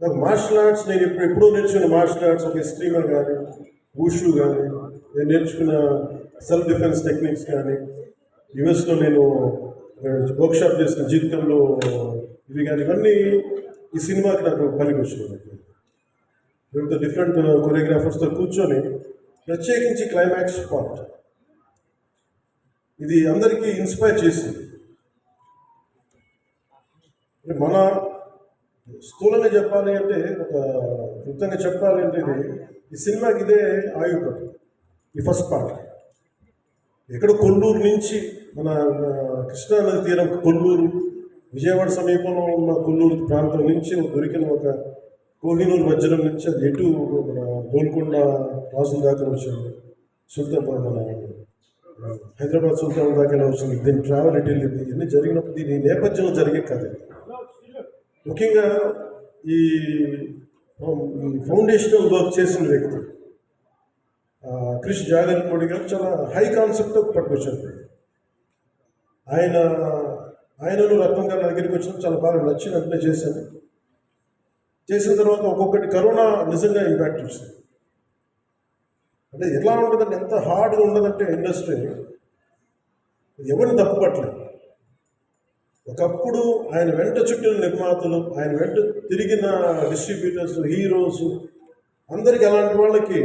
నాకు martial arts నేను ఇప్పుడు ఎప్పుడూ నేర్చుకున్న మార్షల్ ఆర్ట్స్ ఒక స్ట్రీమర్ కానీ ఊషు కానీ నేను నేర్చుకున్న సెల్ఫ్ డిఫెన్స్ టెక్నిక్స్ కానీ యుఎస్లో నేను వర్క్షాప్ చేసిన జీవితంలో ఇవి కానీ ఇవన్నీ ఈ సినిమాకి నాకు పనికొచ్చింది వివిధ డిఫరెంట్ కొరియోగ్రాఫర్స్తో కూర్చొని ప్రత్యేకించి క్లైమాక్స్ పార్ట్ ఇది అందరికీ ఇన్స్పైర్ చేసింది. మన స్థూలంగా చెప్పాలి అంటే ఒక క్లుప్తంగా చెప్పాలి అంటే ఇది ఈ సినిమాకి ఇదే ఆయుధం ఈ ఫస్ట్ పార్ట్. ఎక్కడ కొల్లూరు నుంచి మన కృష్ణానది తీరం కొల్లూరు విజయవాడ సమీపంలో ఉన్న కొల్లూరు ప్రాంతం నుంచి దొరికిన ఒక కోహినూరు వజ్రం నుంచి అది ఎటు మన గోల్కొండ రాజుల దాకా వచ్చింది. సుల్తాన్ మన హైదరాబాద్ సుల్తాన్ దాకా వచ్చింది. దీని ట్రావెల్ ఎటు ఇవన్నీ జరిగినప్పుడు దీని నేపథ్యంలో జరిగే కథ ముఖ్యంగా ఈ ఫౌండేషనల్ వర్క్ చేసిన వ్యక్తి. క్రిష్ క్రిష్ జాగర్పూడి గారు చాలా హై కాన్సెప్ట్ పట్టుకొచ్చారు ఆయన ఆయనను రత్నం గారి దగ్గరికి వచ్చిన చాలా బాగా నచ్చిన వెంటనే చేశాను చేసిన తర్వాత ఒక్కొక్కటి కరోనా నిజంగా ఇంపాక్ట్ వచ్చింది అంటే ఎలా ఉండదంటే ఎంత హార్డ్గా ఉండదంటే ఇండస్ట్రీ ఎవరిని తప్పుపట్టలేదు. ఒకప్పుడు ఆయన వెంట చుట్టిన నిర్మాతలు ఆయన వెంట తిరిగిన డిస్ట్రిబ్యూటర్స్ హీరోస్ అందరికి అలాంటి వాళ్ళకి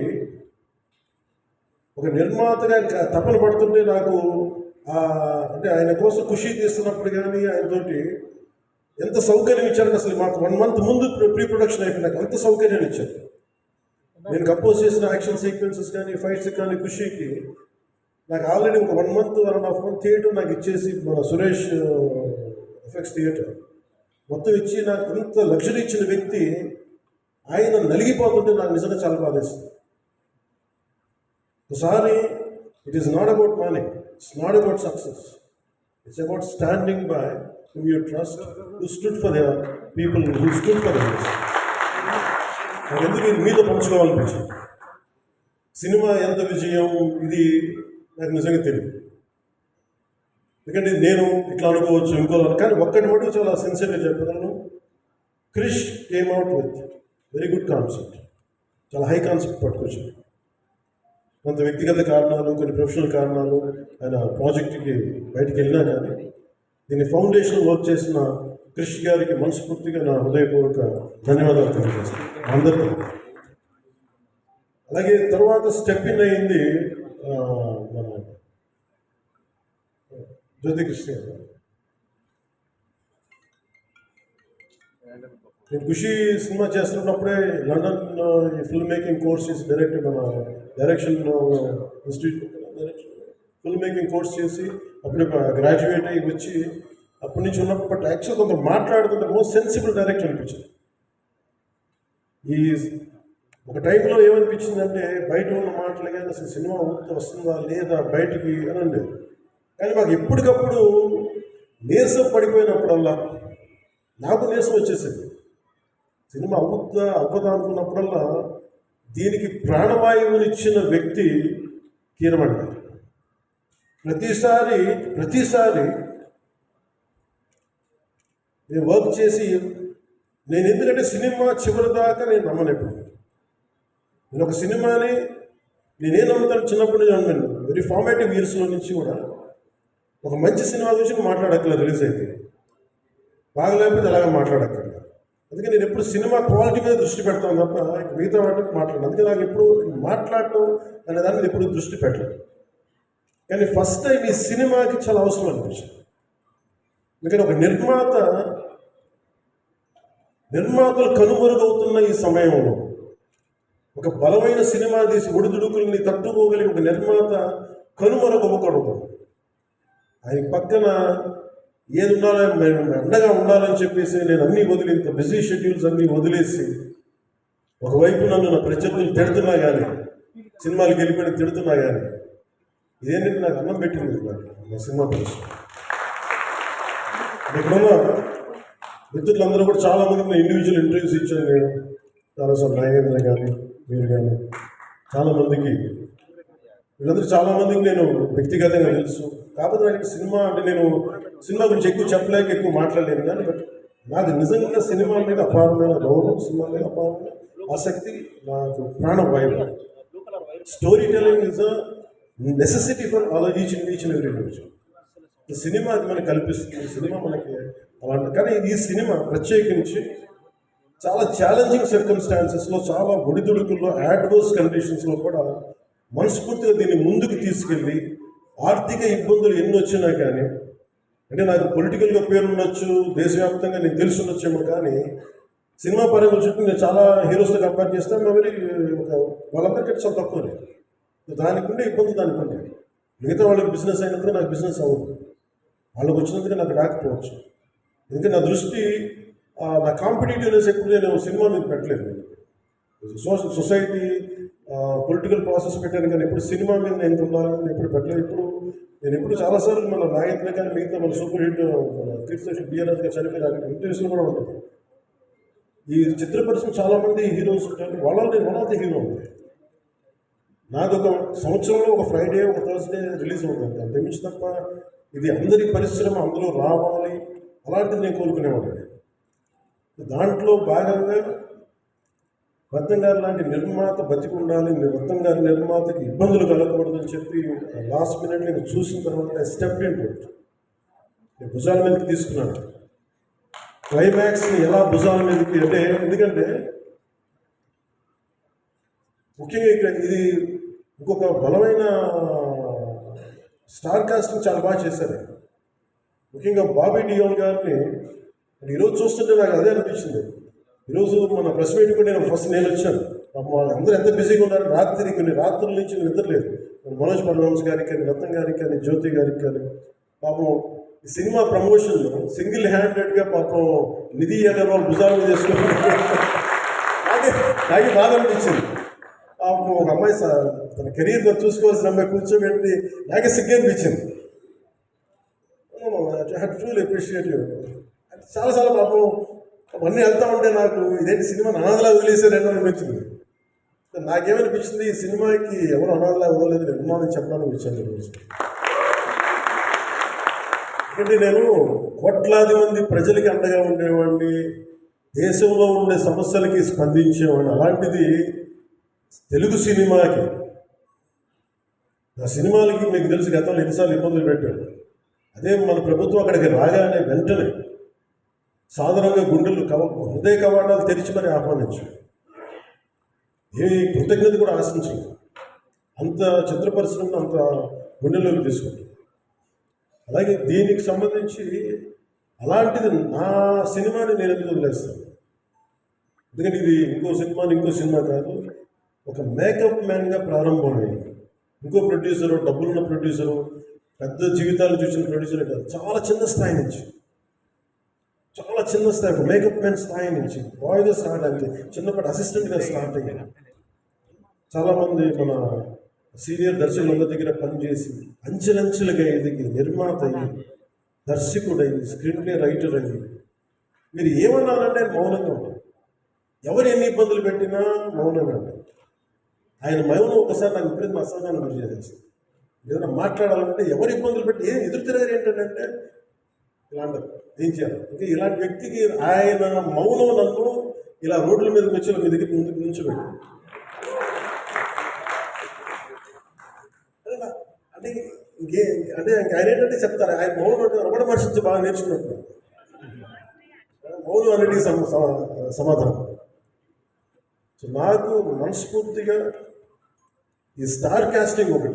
ఒక నిర్మాతగా ఇంకా తపన పడుతుంటే నాకు అంటే ఆయన కోసం ఖుషి తీస్తున్నప్పుడు కానీ ఆయనతోటి ఎంత సౌకర్యం ఇచ్చారంటే అసలు మాకు వన్ మంత్ ముందు ప్రీ ప్రొడక్షన్ అయిపోయినాక అంత సౌకర్యం ఇచ్చారు. నేను కంపోజ్ చేసిన యాక్షన్ సీక్వెన్సెస్ కానీ ఫైట్స్ కానీ ఖుషికి నాకు ఆల్రెడీ ఒక one month one and half month theatre నాకు ఇచ్చేసి మన సురేష్ ఎఫెక్ట్స్ థియేటర్. మొత్తం ఇచ్చి నాకు ఇంత లగ్జరీ ఇచ్చిన వ్యక్తి ఆయన నలిగిపోతుంటే నాకు నిజంగా చాలా బాధేస్తుంది. ఒకసారి it is not about money it's not about success it's about standing by whom you trust who stood for the people who stood for the నాకు ఎందుకు ఇది మీతో పంచుకోవాలనిపించింది? సినిమా ఎంత విజయం? ఇది నాకు నిజంగా తెలియదు. ఎందుకంటే నేను ఇట్లా అనుకోవచ్చు ఇంకో కానీ ఒక్కటి మటుకు చాలా సిన్సియర్గా చెప్పగలను. Krish came out with very good concept చాలా హై కాన్సెప్ట్ పట్టుకొచ్చాడు కొంత వ్యక్తిగత కారణాలు కొన్ని ప్రొఫెషనల్ కారణాలు ఆయన ప్రాజెక్ట్కి బయటికి వెళ్ళినా కానీ దీన్ని ఫౌండేషన్ వర్క్ చేసిన క్రిష్ గారికి మనస్ఫూర్తిగా నా హృదయపూర్వక ధన్యవాదాలు తెలియజేస్తాను అందరితో అలాగే తర్వాత స్టెప్ ఇన్ అయింది మన జ్యోతికృష్ణ నేను ఖుషి సినిమా చేస్తున్నప్పుడే లండన్ ఈ ఫిల్మ్ మేకింగ్ కోర్స్ చేసి డైరెక్ట్ మన direction institute film making course చేసి అప్పుడే గ్రాడ్యుయేట్ అయ్యి వచ్చి అప్పటి నుంచి ఉన్నప్పుడు యాక్చువల్ కొంత మాట్లాడుతుంటే మోస్ట్ సెన్సిబుల్ డైరెక్టర్ అనిపించింది. ఈ ఒక టైంలో ఏమనిపించిందంటే బయట ఉన్న మాటలు కానీ అసలు సినిమా వస్తుందా లేదా బయటికి అని ఉండేది కానీ మాకు ఎప్పటికప్పుడు నీరసం పడిపోయినప్పుడల్లా నాకు నీరసం వచ్చేసింది. సినిమా అవుద్దా అవ్వదా అనుకున్నప్పుడల్లా దీనికి ప్రాణవాయువునిచ్చిన వ్యక్తి కీరమణి. గారు ప్రతిసారి ప్రతిసారి నేను వర్క్ చేసి నేను ఎందుకంటే సినిమా చివరి దాకా నేను నమ్మను ఎప్పుడు. నేను ఒక సినిమాని నేనేం నమ్ముతాను? చిన్నప్పుడు నేను నమ్మాను. వెరీ ఫార్మేటివ్ ఇయర్స్లో నుంచి కూడా ఒక మంచి సినిమా చూసి మాట్లాడక్కర్లేదు రిలీజ్ అయితే. బాగలేకపోతే అలాగే మాట్లాడక్కర్లేదు. అందుకే నేను ఎప్పుడు సినిమా క్వాలిటీ మీద దృష్టి పెడతాను తప్ప మిగతా వాటికి మాట్లాడను. అందుకే నాకు ఎప్పుడు మాట్లాడటం అనే దాని మీద ఎప్పుడు దృష్టి పెట్టలేదు. కానీ ఫస్ట్ టైం ఈ సినిమాకి చాలా అవసరం అనిపించింది. ఎందుకంటే ఒక నిర్మాత నిర్మాతలు కనుమరుగవుతున్న ఈ సమయంలో ఒక బలమైన సినిమా తీసి ఒడిదుడుకుల్ని తట్టుకోగలిగిన ఒక నిర్మాత కనుమరుగవ్వకూడదు. ఆయన పక్కన ఏది ఉండాలో మేము అండగా ఉండాలని చెప్పేసి నేను అన్నీ వదిలి ఇంత బిజీ షెడ్యూల్స్ అన్నీ వదిలేసి ఒకవైపు నన్ను నా ప్రత్యర్థులు తిడుతున్నా కానీ సినిమాలకు వెళ్ళిపోయిన తిడుతున్నా కానీ ఇదేంటంటే నాకు అన్నం పెట్టింది నాకు నా సినిమా పరిస్థితి ఇప్పుడున్న మిత్రులందరూ కూడా చాలా నేను ఇండివిజువల్ ఇంటర్వ్యూస్ ఇచ్చాను నేను సార్ నాగేంద్ర కానీ మీరు కానీ చాలామందికి వీళ్ళందరూ చాలామందికి నేను వ్యక్తిగతంగా తెలుసు. కాకపోతే నాకు సినిమా అంటే నేను సినిమా గురించి ఎక్కువ చెప్పలేక ఎక్కువ మాట్లాడలేను కానీ బట్ నాకు నిజంగా సినిమా మీద అపారమైన గౌరవం సినిమా మీద అపారమైన ఆసక్తి నాకు ప్రాణం story telling is a necessity for all each each and every individual cinema అది మనకి కల్పిస్తుంది. సినిమా మనకి అలాంటి కానీ ఈ సినిమా ప్రత్యేకించి చాలా ఛాలెంజింగ్ సర్కమ్స్టాన్సెస్లో చాలా ఒడిదుడుకుల్లో యాడ్వర్స్ కండిషన్స్లో కూడా మనస్ఫూర్తిగా దీన్ని ముందుకు తీసుకెళ్ళి ఆర్థిక ఇబ్బందులు ఎన్ని వచ్చినా కానీ అంటే నాకు పొలిటికల్గా పేరు ఉండొచ్చు దేశవ్యాప్తంగా నేను తెలిసి ఉండొచ్చేమో కానీ సినిమా పరంగా చుట్టూ నేను చాలా హీరోస్తో కంపేర్ చేస్తే మరి ఒక వాళ్ళందరికీ చాలా తక్కువ దానికి ఉండే ఇబ్బంది దానికి ఉండే. మిగతా వాళ్ళకి బిజినెస్ అయినందుకు నాకు బిజినెస్ అవ్వదు. వాళ్ళకి వచ్చినందుకు నాకు రాకపోవచ్చు. ఎందుకంటే నా దృష్టి నా కాంపిటేటివ్నెస్ ఎప్పుడు నేను సినిమా మీద పెట్టలేదు సోషల్ సొసైటీ పొలిటికల్ ప్రాసెస్ పెట్టాను కానీ ఎప్పుడు సినిమా మీద నేను ఎంత ఉండాలని నేను ఎప్పుడు పెట్టలేదు. ఇప్పుడు నేను ఎప్పుడు చాలాసార్లు మన నాయకులు కానీ మిగతా మన సూపర్ హిట్ మన కీర్తిశేషులు బిఆర్ఎస్ గారు చనిపోయిన ఇంటర్వ్యూస్లో కూడా ఉంటుంది ఈ చిత్ర పరిశ్రమ చాలా మంది హీరోస్ ఉంటారు. వాళ్ళలో నేను వన్ ఆఫ్ ది హీరో ఉంది నాది ఒక సంవత్సరంలో ఒక ఫ్రైడే ఒక థర్స్డే రిలీజ్ అవుతుంది అంతే మించి తప్ప ఇది అందరి పరిశ్రమ అందులో రావాలి. అలాంటిది నేను కోరుకునేవాడిని. దాంట్లో భాగంగా రత్నం గారు లాంటి నిర్మాత బతికి ఉండాలి రత్నం గారి నిర్మాతకి ఇబ్బందులు కలగకూడదు అని చెప్పి లాస్ట్ మినిట్ నేను చూసిన తర్వాత స్టెప్ ఇన్ నేను భుజాల మీదకి తీసుకున్నాను. క్లైమాక్స్ని ఎలా భుజాల మీదకి అంటే ఎందుకంటే ముఖ్యంగా ఇక్కడ ఇది ఇంకొక బలమైన స్టార్ కాస్టింగ్ చాలా బాగా చేశారు. ముఖ్యంగా బాబీ డియోల్ గారిని ఈరోజు చూస్తుంటే నాకు అదే అనిపించింది. ఈరోజు మన ప్రెస్ మీట్ కూడా నేను ఫస్ట్ నేను వచ్చాను. పాపం వాళ్ళందరూ ఎంత బిజీగా ఉన్నారు? రాత్రి కొన్ని రాత్రుల నుంచి నిద్రలేదు మనోజ్ పరమహంస గారికి కానీ రత్నం గారికి కానీ జ్యోతి గారికి కానీ పాపం ఈ సినిమా ప్రమోషన్లో సింగిల్ హ్యాండెడ్గా పాపం నిధి అగర్వాల్ భుజాలు మీద చేసుకున్నారు నాకే బాధ అనిపించింది. పాపం ఒక అమ్మాయి తన కెరీర్లో చూసుకోవాల్సిన అమ్మాయి కూర్చోబెట్టి నాకే సిగ్గు అనిపించింది. ఫ్యూల్ అప్రిషియేట్ యూ చాలా చాలా పాపం అవన్నీ వెళ్తా ఉంటే నాకు ఇదేంటి సినిమా అనాథలా వదిలేశారని అనిపించింది నాకేమనిపించింది ఈ సినిమాకి ఎవరు అనాథలా వదలలేదు నిర్మాణం చెప్పడానికి వచ్చాను ఈరోజు ఎందుకంటే నేను కోట్లాది మంది ప్రజలకి అండగా ఉండేవాడిని దేశంలో ఉండే సమస్యలకి స్పందించేవాడిని. అలాంటిది తెలుగు సినిమాకి నా సినిమాలకి మీకు తెలుసు గతంలో ఎన్నిసార్లు ఇబ్బందులు పెట్టాడు అదే మన ప్రభుత్వం అక్కడికి రాగానే వెంటనే సాధారణంగా గుండెలు కవ హృదయ కవాటాలు తెరిచి మరి ఆహ్వానించు. ఏ కృతజ్ఞత కూడా ఆశించలేదు అంత చిత్ర పరిశ్రమను అంత గుండెలోకి తీసుకుంది అలాగే దీనికి సంబంధించి అలాంటిది నా సినిమాని నేను ఎందుకు వదిలేస్తాను? ఎందుకంటే ఇది ఇంకో సినిమా ఇంకో సినిమా కాదు. ఒక మేకప్ మ్యాన్గా ప్రారంభమైంది. ఇంకో ప్రొడ్యూసరు డబ్బులున్న ప్రొడ్యూసరు పెద్ద జీవితాలు చూసిన ప్రొడ్యూసర్ కాదు. చాలా చిన్న స్థాయి నుంచి. చాలా చిన్న స్థాయి మేకప్ మెన్ స్థాయి నుంచి బాయ్గా స్టార్ట్ అయితే చిన్నప్పటి అసిస్టెంట్గా స్టార్ట్ అయ్యింది చాలామంది మన సీనియర్ దర్శకులందరి దగ్గర పనిచేసి అంచెలంచెలుగా ఎదిగి నిర్మాత అయ్యి దర్శకుడై స్క్రీన్ ప్లే రైటర్ అయ్యి మీరు ఏమన్నారంటే ఆయన మౌనంగా ఉంటారు. ఎవరు ఎన్ని ఇబ్బందులు పెట్టినా మౌనంగా ఉంటారు. ఆయన మౌనం ఒకసారి నాకు ఇప్పుడు అసహనాన్ని గురి చేసేస్తుంది ఏదైనా మాట్లాడాలంటే ఎవరు ఇబ్బందులు పెట్టి ఏం ఎదురు తిరగారు ఏంటంటే ఇలాంటి ఏం చేయాలి ఇలాంటి వ్యక్తికి ఆయన మౌనం నన్ను ఇలా రోడ్ల మీదకి వచ్చి మీ దగ్గర ముందుకు నిల్చోబెట్టి అంటే ఇంకే అంటే ఆయన ఏంటంటే చెప్తారు ఆయన మౌనం అంటే రమణ మహర్షి బాగా నేర్చుకున్నట్టు. మౌనం అనేది సమాధానం. సో నాకు మనస్ఫూర్తిగా ఈ స్టార్ కాస్టింగ్ ఒకటి.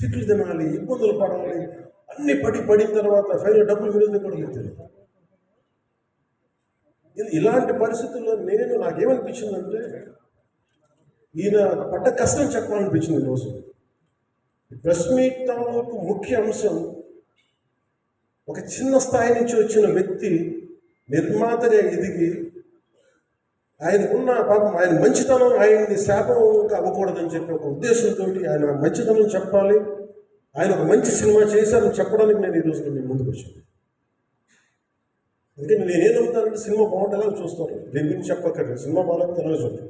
తిట్లు తినాలి ఇబ్బందులు పడాలి అన్ని పడి పడిన తర్వాత ఫైనల్ డబ్బులు విడుదల కూడా మీకు తెలియదు. ఇది- ఇలాంటి పరిస్థితుల్లో నేను నాకేమనిపించిందంటే ఈయన పడ్డ కష్టం చెప్పాలనిపించింది ఈరోజు ప్రెస్ మీట్ తాలూకు ముఖ్య అంశం ఒక చిన్న స్థాయి నుంచి వచ్చిన వ్యక్తి నిర్మాతగా ఎదిగి ఆయనకున్న పాపం ఆయన మంచితనం ఆయన్ని శాపం అవ్వకూడదని చెప్పి ఒక ఉద్దేశంతో ఆయన మంచితనం చెప్పాలి. ఆయన ఒక మంచి సినిమా చేశారని చెప్పడానికి నేను ఈరోజు నేను ముందుకు వచ్చాను. ఎందుకంటే నేనేం నమ్ముతానంటే సినిమా బాగుంటేలా చూస్తారు. దీని గురించి చెప్పక్కర్లేదు. సినిమా బాగాలంటే ఎలా చూడండి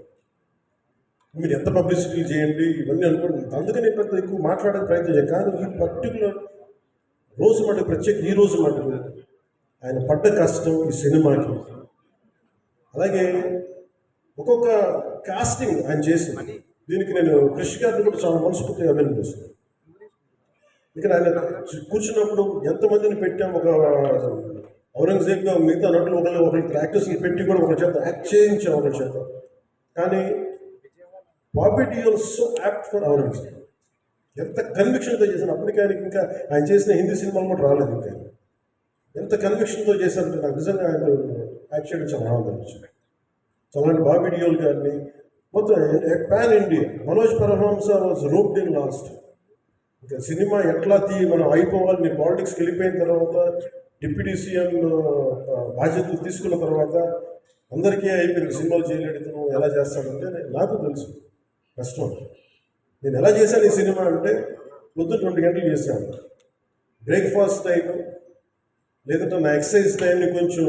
మీరు ఎంత పబ్లిసిటీ చేయండి ఇవన్నీ అనుకోండి. అందుకని పెద్ద ఎక్కువ మాట్లాడే ప్రయత్నం చేయాలి కానీ ఈ పర్టికులర్ రోజు మాట ప్రత్యేక ఈ రోజు మాట ఆయన పడ్డ కష్టం ఈ సినిమాకి. అలాగే ఒక్కొక్క కాస్టింగ్ ఆయన చేసింది. దీనికి నేను కృషి గారిని కూడా చాలా మనస్ఫూర్తిగా అభినందిస్తున్నాను. ఇక్కడ ఆయన కూర్చున్నప్పుడు ఎంతమందిని పెట్టాం? ఒక ఔరంగజేబ్గా మిగతా నటులు ఒకళ్ళు ఒకరికి యాక్టర్స్ని పెట్టి కూడా ఒక చేత యాక్ట్ చేయించాం ఒక చేత. కానీ Bobby Deol so apt for Aurangzeb. ఎంత కన్విక్షన్తో చేశాను అప్పటికే ఆయనకి ఇంకా ఆయన చేసిన హిందీ సినిమాలు కూడా రాలేదు ఇంకా. ఎంత కన్విక్షన్తో చేశారంటే నాకు నిజంగా ఆయన యాక్ట్ చేయడం చాలా ఆనందం అలాంటి బాబీ డియోల్ గారిని మొత్తం pan India Manoj Paramahamsa was roped in last ఇంకా సినిమా ఎట్లా తీ మనం అయిపోవాలి నేను పాలిటిక్స్కి వెళ్ళిపోయిన తర్వాత డిప్యూటీ సీఎం బాధ్యతలు తీసుకున్న తర్వాత అందరికీ అయిపోయింది. సినిమాలు చేయలేడు ఇతను ఎలా చేస్తాడంటే నాకు తెలుసు. కష్టం నేను ఎలా చేశాను ఈ సినిమా అంటే పొద్దున్న రెండు గంటలు చేశాను. బ్రేక్ఫాస్ట్ టైం లేదంటే నా ఎక్సర్సైజ్ టైంని కొంచెం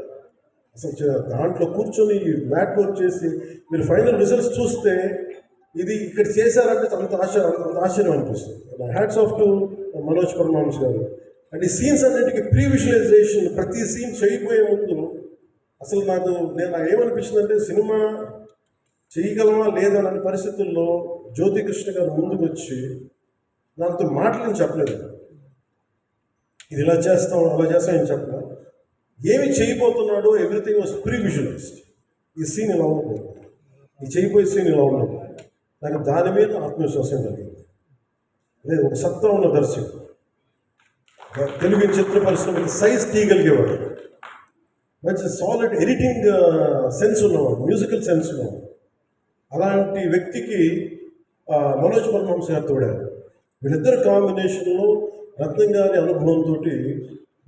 అసలు దాంట్లో కూర్చొని మ్యాట్ వర్క్ చేసి మీరు ఫైనల్ రిజల్ట్స్ చూస్తే ఇది ఇక్కడ చేశారంటే అంత ఆశ అంత ఆశ్చర్యం అనిపిస్తుంది. Hats off to Manoj Paramhans గారు. అండ్ ఈ సీన్స్ అన్నిటికీ ప్రీ విజువలైజేషన్ ప్రతి సీన్ చేయబోయే ముందు అసలు నాకు నేను ఏమనిపించిందంటే సినిమా చేయగలమా లేదా అనే పరిస్థితుల్లో జ్యోతి కృష్ణ గారు ముందుకు వచ్చి నాతో మాటలు నేను చెప్పలేదు. ఇది ఇలా చేస్తాం అలా చేస్తాం అని చెప్పలేదు. ఏమి చేయబోతున్నాడో ఎవ్రీథింగ్ వాజ్ ప్రీ విజువలైజ్డ్ ఈ సీన్ ఇలా ఉండకూడదు ఈ చేయబోయే సీన్ ఇలా ఉండదు నాకు దాని మీద ఆత్మవిశ్వాసం కలిగింది. లేదు ఒక సత్తా ఉన్న దర్శకుడు. తెలుగు చిత్ర పరిశ్రమకి సైజ్ తీయగలిగేవాడు మంచి సాలిడ్ ఎడిటింగ్ సెన్స్ ఉన్నవాడు మ్యూజికల్ సెన్స్ ఉన్నవాడు. అలాంటి వ్యక్తికి మనోజ్ పరమహంస గారు తోడారు. వీళ్ళిద్దరు కాంబినేషన్లో రత్నం గారి అనుభవంతో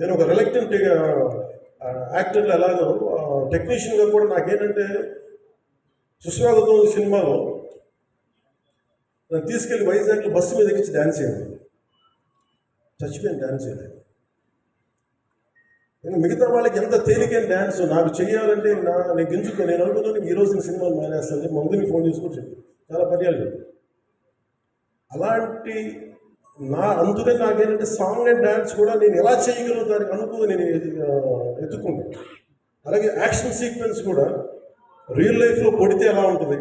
నేను ఒక రిలక్టెంట్ యాక్టర్లు ఎలాగో టెక్నీషియన్గా కూడా నాకేంటంటే సుస్వాగతం సినిమాలో నన్ను తీసుకెళ్ళి వైజాగ్లో బస్సు మీద ఎక్కించి డ్యాన్స్ చేయండి చచ్చిపోయింది డ్యాన్స్ చేయలేదు నేను మిగతా వాళ్ళకి ఎంత తేలికైన డ్యాన్స్ నాకు చేయాలంటే నా నేను గింజుకో నేను అనుకున్నాను ఈ రోజు సినిమాలు మానేస్తాను మందుని ఫోన్ చేసుకొని చెప్పి చాలా పర్యాలు అలాంటి నా అందుకని నాకేంటంటే సాంగ్ అండ్ డ్యాన్స్ కూడా నేను ఎలా చేయగలను దానికి అనుకుని నేను ఎత్తుకుంటాను. అలాగే యాక్షన్ సీక్వెన్స్ కూడా రియల్ లైఫ్లో పడితే ఎలా ఉంటుంది?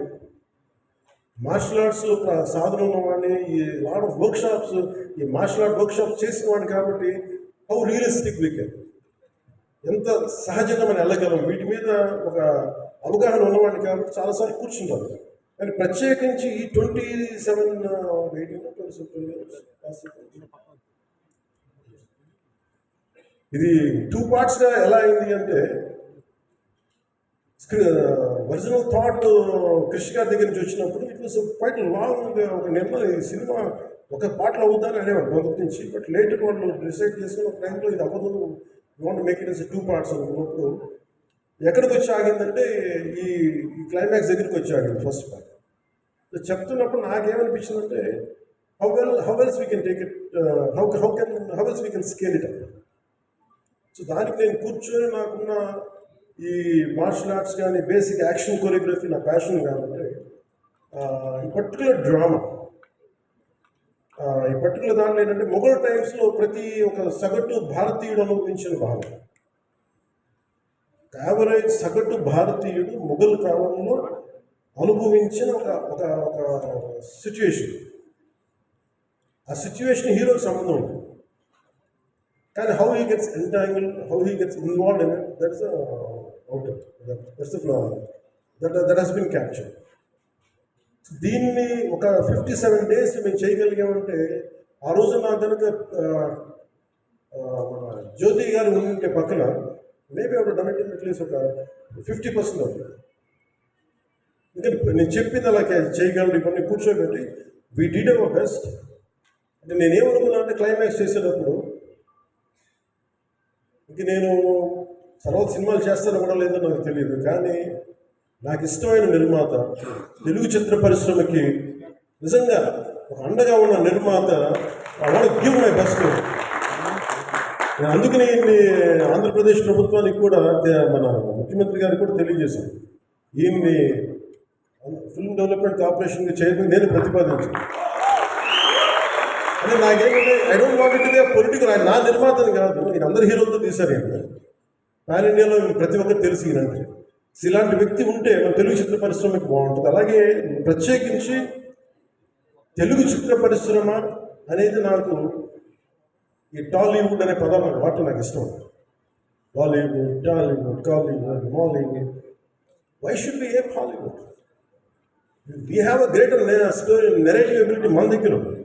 మార్షల్ ఆర్ట్స్ సాధన ఉన్నవాడిని ఈ లాడ్ ఆఫ్ వర్క్ షాప్స్ ఈ మార్షల్ ఆర్ట్ వర్క్ షాప్స్ చేసిన కాబట్టి హౌ రియలిస్టిక్ వీకెండ్ ఎంత సహజంగా మనం వెళ్ళగలం? వీటి మీద ఒక అవగాహన ఉన్నవాడిని కాబట్టి చాలాసార్లు కూర్చుంటారు కానీ ప్రత్యేకించి ఈ twenty seven eighteen twenty seven ఇది టూ పార్ట్స్గా ఎలా అయింది అంటే ఒరిజినల్ థాట్ కృష్ణ గారి దగ్గర నుంచి వచ్చినప్పుడు ఇట్ వాస్ క్వైట్ లాంగ్ ఒక నిర్ణయం ఈ సినిమా ఒక పాటలు అవుతారు అనేవాడు మొదటి నుంచి. బట్ లేటర్ వాళ్ళు డిసైడ్ చేసుకున్న టైంలో ఇది అవ్వదు want make it two parts అనుకున్నప్పుడు ఎక్కడికి వచ్చి ఆగిందంటే ఈ ఈ క్లైమాక్స్ దగ్గరికి వచ్చి ఆగింది ఫస్ట్ పార్ట్ చెప్తున్నప్పుడు నాకేమనిపించిందంటే how well how wells can take it, uh, how how can how wells we can scale it up? So దానికి నేను కూర్చొని నాకున్న ఈ మార్షల్ ఆర్ట్స్ కానీ బేసిక్ యాక్షన్ కొరియోగ్రఫీ నా ప్యాషన్ కాబట్టి ఈ పర్టికులర్ డ్రామా ఈ పర్టికులర్ దాంట్లో ఏంటంటే మొఘల్ టైమ్స్లో ప్రతి ఒక సగటు భారతీయుడు అనుభవించిన భావం. యావరేజ్ సగటు భారతీయుడు మొఘల్ కాలంలో అనుభవించిన ఒక ఒక ఒక సిచ్యువేషన్ ఆ సిచ్యువేషన్ హీరోకి సంబంధం ఉంది. కానీ how he gets entangle how he gets involved in it that's out that's that that has been capture దీన్ని ఒక ఫిఫ్టీ సెవెన్ డేస్ మేము చేయగలిగామంటే ఆ రోజు నా కనుక మన జ్యోతి గారు ఉంటే పక్కన మేబీ ఒక డన్ ఇట్ అట్లీస్ట్ ఒక ఫిఫ్టీ పర్సెంట్ అవుతుంది ఇంకా నేను చెప్పింది అలా చేయగలను ఇప్పుడు కూర్చోబెట్టి వీ డీడ్ అవర్ బెస్ట్ అంటే నేనేమనుకున్నాను అంటే క్లైమాక్స్ చేసేటప్పుడు ఇంక నేను తర్వాత సినిమాలు చేస్తానో కూడా లేదో నాకు తెలియదు. కానీ నాకు ఇష్టమైన నిర్మాత తెలుగు చిత్ర పరిశ్రమకి నిజంగా ఒక అండగా ఉన్న నిర్మాత ఐ గివ్ మై బెస్ట్ అందుకని ఆంధ్రప్రదేశ్ ప్రభుత్వానికి కూడా మన ముఖ్యమంత్రి గారికి కూడా తెలియజేశాను. ఈయన్ని ఫిల్మ్ డెవలప్మెంట్ కార్పొరేషన్కి చేయడం నేను ప్రతిపాదించాను. అంటే నాకేమంటే I don't want it political ఆయన నా నిర్మాతని కాదు. ఈయన అందరు హీరోలతో తీశారు ఈయన. పాన్ ఇండియాలో ప్రతి ఒక్కరు తెలుసు ఈయనంటే ఇలాంటి వ్యక్తి ఉంటే మన తెలుగు చిత్ర పరిశ్రమకి బాగుంటుంది. అలాగే ప్రత్యేకించి తెలుగు చిత్ర పరిశ్రమ అనేది నాకు ఈ టాలీవుడ్ అనే పదం నాకు వాటి నాకు ఇష్టం. Bollywood Tollywood Kollywood Mollywood. Why should be a Hollywood we have a greater story narrative ability మన దగ్గర ఉంది.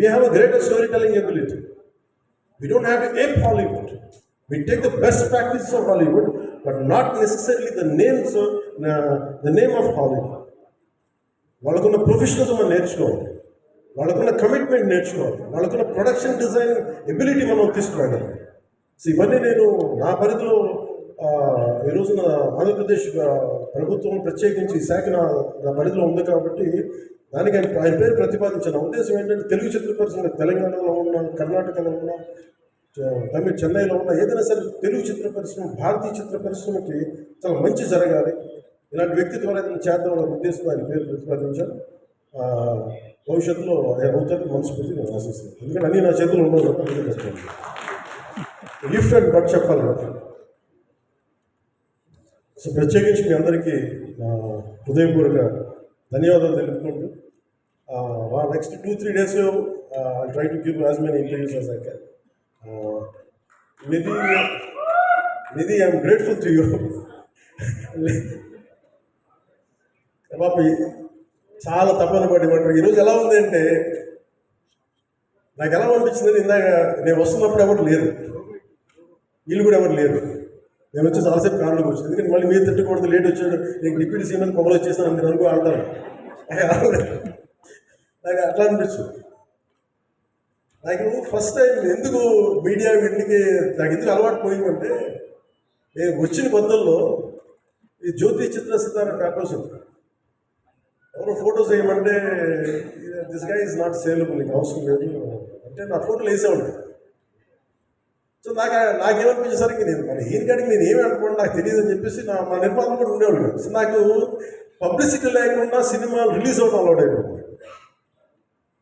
We have a greater story telling ability we don't Hollywood. We Hollywood the take the best practice of Hollywood but not names the names the name of Hollywood వాళ్ళకున్న professionals మనం నేర్చుకోవాలి. వాళ్ళకున్న commitment నేర్చుకోవాలి. వాళ్ళకున్న production design ability మనం తీసుకురాగలం. So ఇవన్నీ నేను నా పరిధిలో ఆ, ఈ రోజున ఆంధ్రప్రదేశ్ ప్రభుత్వం ప్రత్యేకించి ఈ శాఖ నా నా పరిధిలో ఉంది కాబట్టి దానికి ఆయన ఆయన పేరు ప్రతిపాదించిన ఉద్దేశం ఏంటంటే తెలుగు చిత్ర పరిశ్రమ తెలంగాణలో ఉన్న కర్ణాటకలో ఉన్న తమిళ చెన్నైలో ఉన్న ఏదైనా సరే తెలుగు చిత్ర పరిశ్రమ భారతీయ చిత్ర పరిశ్రమకి చాలా మంచి జరగాలి. ఇలాంటి వ్యక్తి ద్వారా ఏదైనా చేద్దాం అనే ఉద్దేశంతో ఆయన పేరు ప్రతిపాదించాను భవిష్యత్తులో ఆయన అవుతారని మనస్ఫూర్తి నేను ఆశిస్తాను ఎందుకంటే అన్నీ నా చేతులు ఉండవు కాబట్టి ఇఫ్ అండ్ బట్ చెప్పాలి సో ప్రత్యేకించి మీ అందరికీ హృదయపూర్వక ధన్యవాదాలు తెలుపుకుంటూ next two three days I try to give as many interviews as I can Nidhi Nidhi I'm grateful to you బాబు చాలా తప్పని పడి పడ్డారు ఈరోజు ఎలా ఉంది అంటే నాకు ఎలా అనిపించింది ఇందాక నేను వస్తున్నప్పుడు ఎవరు లేరు. వీళ్ళు కూడా ఎవరు లేరు. నేను వచ్చి చాలాసేపు కారణం కూర్చొని ఎందుకంటే మళ్ళీ మీరు తిట్టకూడదు లేట్ వచ్చాడు నీకు డిప్యూటీ సీఎం మీద కొమ్మలు వచ్చేస్తాను మీరు అనుకో అంటారు నాకు అట్లా అనిపించింది. నాకు ఫస్ట్ టైం ఎందుకు మీడియా వీటికి నాకు ఎందుకు అలవాటు పోయిందంటే నేను వచ్చిన కొత్తల్లో ఈ జ్యోతి చిత్ర సితార పేపర్స్ ఉంటాయి ఎవరో ఫోటోస్ వేయమంటే దిస్గా ఈజ్ నాట్ సేలబుల్ నీకు అవసరం లేదు. అంటే నా ఫోటోలు వేసేవాడు సో నాకు నాకేమనిపించేసరికి నేను మన ఏం కాడికి నేను ఏమి అనుకోండి నాకు తెలియదు అని చెప్పేసి నా మా నిర్మాణం కూడా ఉండేవాడు సో నాకు పబ్లిసిటీ లేకుండా సినిమా రిలీజ్ అవ్వడం అలవాటు అయిపోయింది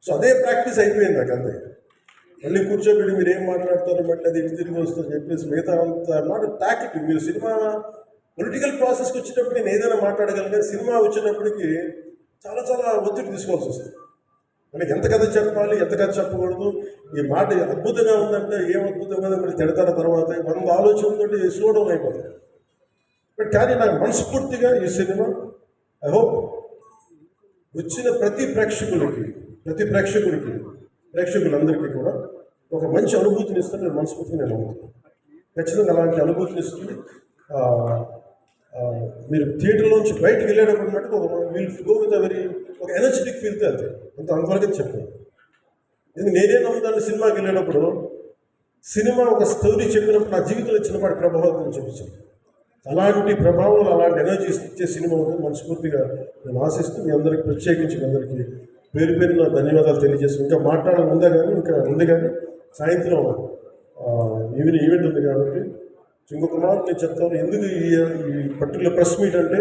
సో అదే ప్రాక్టీస్ అయిపోయింది నాకు అంతే. మళ్ళీ కూర్చోబెట్టి మీరు ఏం మాట్లాడతారు మళ్ళీ అది ఇటు తిరిగి వస్తుందని చెప్పేసి మిగతా అంత నాట్ టాకిట్ మీరు సినిమా పొలిటికల్ ప్రాసెస్కి వచ్చేటప్పుడు నేను ఏదైనా మాట్లాడగలను సినిమా వచ్చేటప్పటికి చాలా చాలా ఒత్తిడి తీసుకోవాల్సి వస్తుంది. మనకి ఎంత కథ చెప్పాలి ఎంత కథ చెప్పకూడదు ఈ మాట అద్భుతంగా ఉందంటే ఏం అద్భుతం కదా మరి తిడతాడ తర్వాత వంద ఆలోచనతో స్లో అయిపోతుంది. బట్ కానీ నాకు మనస్ఫూర్తిగా ఈ సినిమా ఐ హోప్ వచ్చిన ప్రతి ప్రేక్షకులకి ప్రతి ప్రేక్షకుడికి ప్రేక్షకులందరికీ కూడా ఒక మంచి అనుభూతిని ఇస్తుంది నేను మనస్ఫూర్తిగా నేను అవుతున్నాను ఖచ్చితంగా అలాంటి అనుభూతిని ఇస్తుంది. మీరు థియేటర్లోంచి బయటకు వెళ్ళేటప్పుడు మటుకు ఒక వీల్ గో విత్ వెరీ ఒక ఎనర్జెటిక్ ఫీల్తో వెళ్తాయి అంత అంతవరకు చెప్పాను. ఇది నేనే నమ్ముతాను సినిమాకి వెళ్ళేటప్పుడు? సినిమా ఒక స్టోరీ చెప్పినప్పుడు నా జీవితంలో చిన్నపాటి ప్రభావం చూపించింది అలాంటి ప్రభావం అలాంటి ఎనర్జీ ఇచ్చే సినిమా ఉంటుంది మనస్ఫూర్తిగా నేను ఆశిస్తూ మీ అందరికీ ప్రత్యేకించి మీ అందరికీ పేరు పేరున ధన్యవాదాలు తెలియజేస్తాం ఇంకా మాట్లాడాలి ఉందా కానీ ఇంకా ఉంది కానీ సాయంత్రం ఈవినింగ్ ఈవెంట్ ఉంది కాబట్టి ఇంకొక మాట నేను చెప్తాను. ఎందుకు ఈ ఈ పర్టికులర్ ప్రెస్ మీట్ అంటే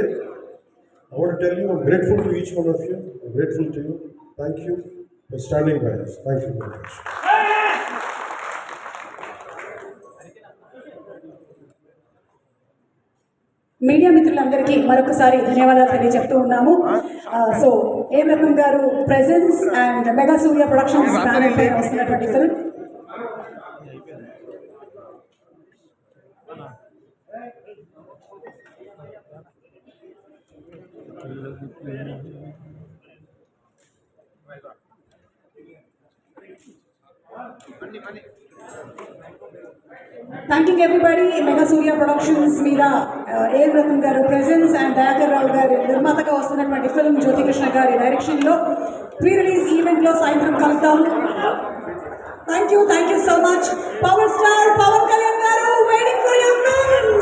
I want tell you grateful to each one of you grateful to you thank you for standing by thank you very much media మిత్రులందరికీ మరొకసారి ధన్యవాదాలు తెలియజెప్తూ ఉన్నాము. సో ఏ రకం గారు presence and mega Surya productions banner పైన వస్తున్నటువంటి film thanking everybody mega Surya productions మీద ఏ వ్రతం గారు ప్రజెన్స్ అండ్ దయాకర్ రావు గారి నిర్మాతగా వస్తున్నటువంటి ఫిల్మ్ జ్యోతికృష్ణ గారి డైరెక్షన్లో ప్రీ రిలీజ్ ఈవెంట్లో సాయంత్రం కలుద్దాం. Thank you thank you so much power star Pawan Kalyan గారు waiting for your film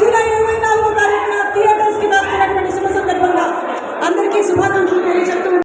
July ఇరవై నాలుగో తారీఖున థియేటర్స్కి వస్తున్నటువంటి శుభ సందర్భంగా అందరికీ శుభాకాంక్షలు.